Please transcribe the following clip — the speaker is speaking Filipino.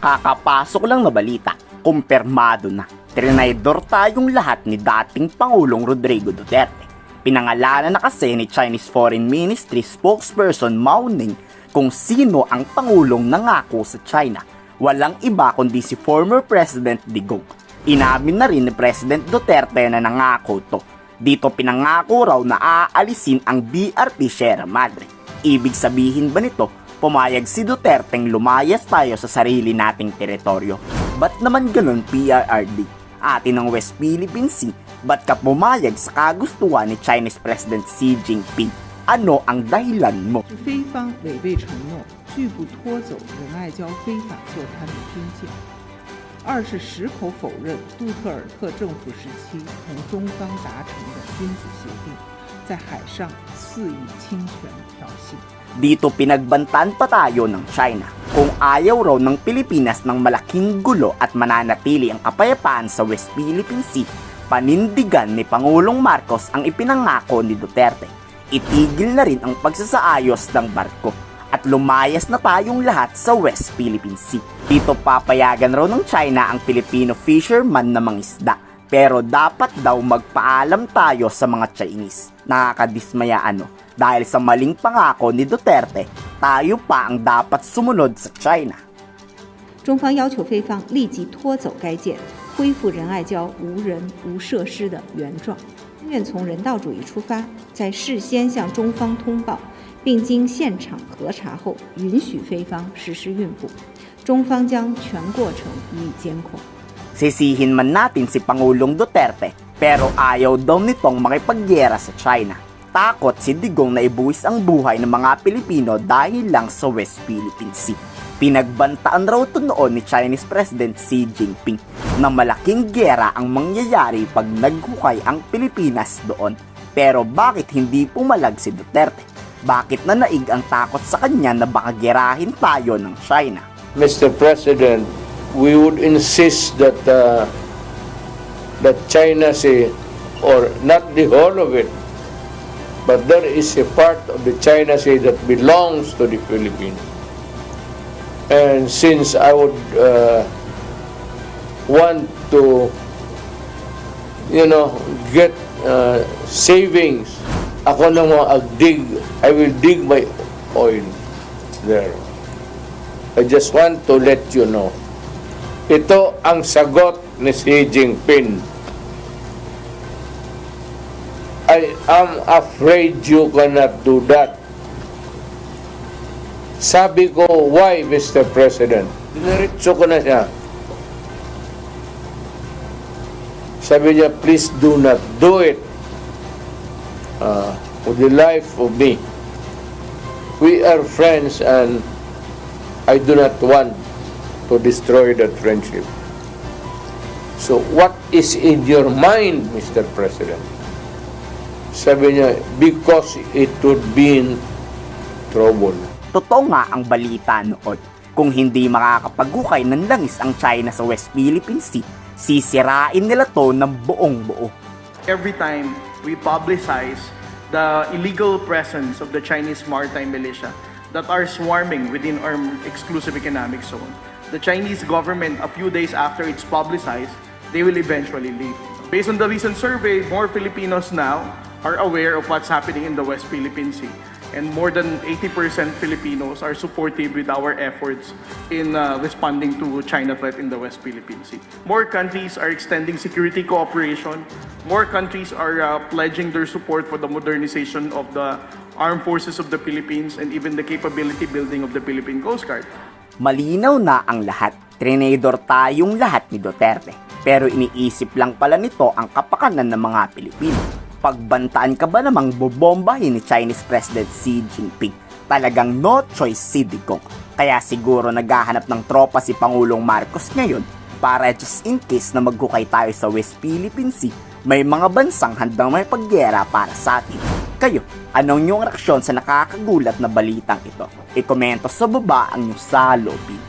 Kakapasok lang na balita, kumpirmado na. Trinaydor tayong lahat ni dating Pangulong Rodrigo Duterte. Pinangalanan na kasi ni Chinese Foreign Ministry spokesperson Mao Ning kung sino ang Pangulong nangako sa China. Walang iba kundi si former President Digong. Inamin na rin ni President Duterte na nangako to. Dito pinangako raw na aalisin ang BRT Sierra Madre. Ibig sabihin ba nito, pumayag si Duterteng lumayas tayo sa sarili nating teritoryo? Ba't naman ganun PRRD? Atin ng West Philippine Sea, ba't ka pumayag sa kagustuhan ni Chinese President Xi Jinping? Ano ang dahilan mo? 是非方违背承诺，拒不拖走仁爱礁非法座滩的军舰；二是矢口否认杜特尔特政府时期同中方达成的君子协定， 在海上肆意侵权挑衅。 Dito pinagbantaan pa tayo ng China kung ayaw raw ng Pilipinas ng malaking gulo at mananatili ang kapayapaan sa West Philippine Sea, panindigan ni Pangulong Marcos ang ipinangako ni Duterte. Itigil na rin ang pagsasaayos ng barko at lumayas na tayong lahat sa West Philippine Sea. Dito papayagan raw ng China ang Filipino fisherman na mangisda pero dapat daw magpaalam tayo sa mga Chinese. Nakakadismaya ano, dahil sa maling pangako ni Duterte, tayo pa ang dapat sumunod sa China. 中方要求菲方立即拖走该舰，恢复仁爱礁无人无设施的原状。愿从人道主义出发，在事先向中方通报，并经现场核查后，允许菲方实施运补。中方将全过程予以监控。 Sisihin man natin si Pangulong Duterte, pero ayaw daw nitong makipagyera sa China. Takot si Digong na ibuwis ang buhay ng mga Pilipino dahil lang sa West Philippine Sea. Pinagbantaan raw to noon ni Chinese President Xi Jinping na malaking gera ang mangyayari pag naghukay ang Pilipinas doon. Pero bakit hindi pumalag si Duterte? Bakit na naig ang takot sa kanya na baka gerahin tayo ng China? Mr. President, we would insist that uh, that China Sea, or not the whole of it, but there is a part of the China Sea that belongs to the Philippines. And since I would uh, want to, you know, get uh, savings, ako na mo dig, I will dig my oil there. I just want to let you know. Ito ang sagot ni Xi Jinping. I am afraid you cannot do that. Sabi ko, why, Mr. President? Diniritso ko na siya. Sabi niya, please do not do it. Uh, for the life of me. We are friends and I do not want to destroy that friendship. So what is in your mind, Mr. President? Sabi niya, because it would be in trouble. Totoo nga ang balita noon. Kung hindi makakapaghukay ng langis ang China sa West Philippine Sea, sisirain nila to ng buong buo. every time we publicize the illegal presence of the Chinese maritime militia that are swarming within our exclusive economic zone, the Chinese government, a few days after it's publicized, they will eventually leave. Based on the recent survey, more Filipinos now are aware of what's happening in the West Philippine Sea. And more than 80% Filipinos are supportive with our efforts in uh, responding to China threat in the West Philippine Sea. More countries are extending security cooperation. More countries are uh, pledging their support for the modernization of the armed forces of the Philippines and even the capability building of the Philippine Coast Guard. Malinaw na ang lahat. Trinador tayong lahat ni Duterte. Pero iniisip lang pala nito ang kapakanan ng mga Pilipino. Pagbantaan ka ba namang bobombahin ni Chinese President Xi Jinping? Talagang no choice si Digong. Kaya siguro naghahanap ng tropa si Pangulong Marcos ngayon para just in case na maghukay tayo sa West Philippine Sea, may mga bansang handang may pagyera para sa atin. Kayo, anong yung reaksyon sa nakakagulat na balitang ito? I-komento sa baba ang inyong salobin.